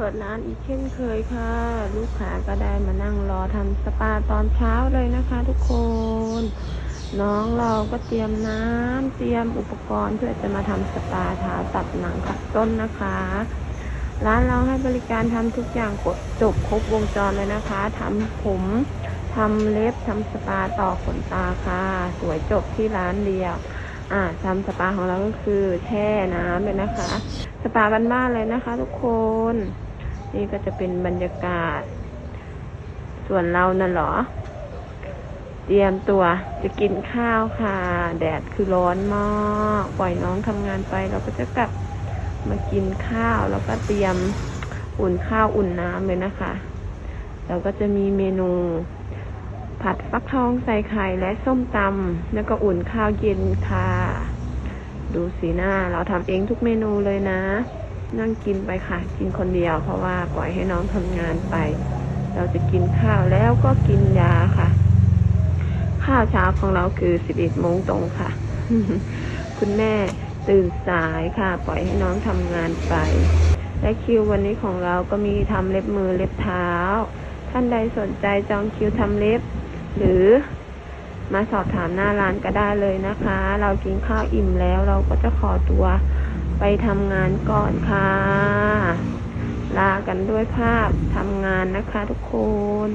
ปิดร้านอีกเช่นเคยค่ะ ลูกค้าก็ได้มานั่งรอทำสปาตอนเช้าเลยนะคะทุกคน น้องเราก็เตรียมน้ำเตรียมอุปกรณ์เพื่อจะมาทำสปาเท้าตัดหนังขัดต้นนะคะ ร้านเราให้บริการทำทุกอย่างกดจบครบวงจรเลยนะคะทำผมทำเล็บทำสปาต่อขนตาค่ะ สวยจบที่ร้านเดียวอ่าทำสปาของเราก็คือแช่น้ำเลยนะคะ สปาบ้านๆเลยนะคะทุกคน นี่ก็จะเป็นบรรยากาศ ส่วนเรานั่นเหรอ เตรียมตัวจะกินข้าวค่ะ แดดคือร้อนมากปล่อยน้องทำงานไป เราก็จะกลับมากินข้าว แล้วก็เตรียมอุ่นข้าวอุ่นน้ำเลยนะคะ เราก็จะมีเมนู ผัดฟักทองใส่ไข่และส้มตำแล้วก็อุ่นข้าวเย็นค่ะ ดูสีหน้า เราทำเองทุกเมนูเลยนะ นั่งกินไปค่ะ กินคนเดียว เพราะว่าปล่อยให้น้องทำงานไป เราจะกินข้าวแล้วก็กินยาค่ะ ข้าวเช้าของเราคือ11โมงตรงค่ะ คุณแม่ตื่นสายค่ะ ปล่อยให้น้องทำงานไป และคิววันนี้ของเราก็มีทำเล็บมือเล็บเท้า ท่านใดสนใจจองคิวทำเล็บ หรือ มาสอบถามหน้าร้านก็ได้เลยนะคะ เรากินข้าวอิ่มแล้วเราก็จะขอตัวไปทำงานก่อนค่ะ ลากันด้วยภาพทำงานนะคะทุกคน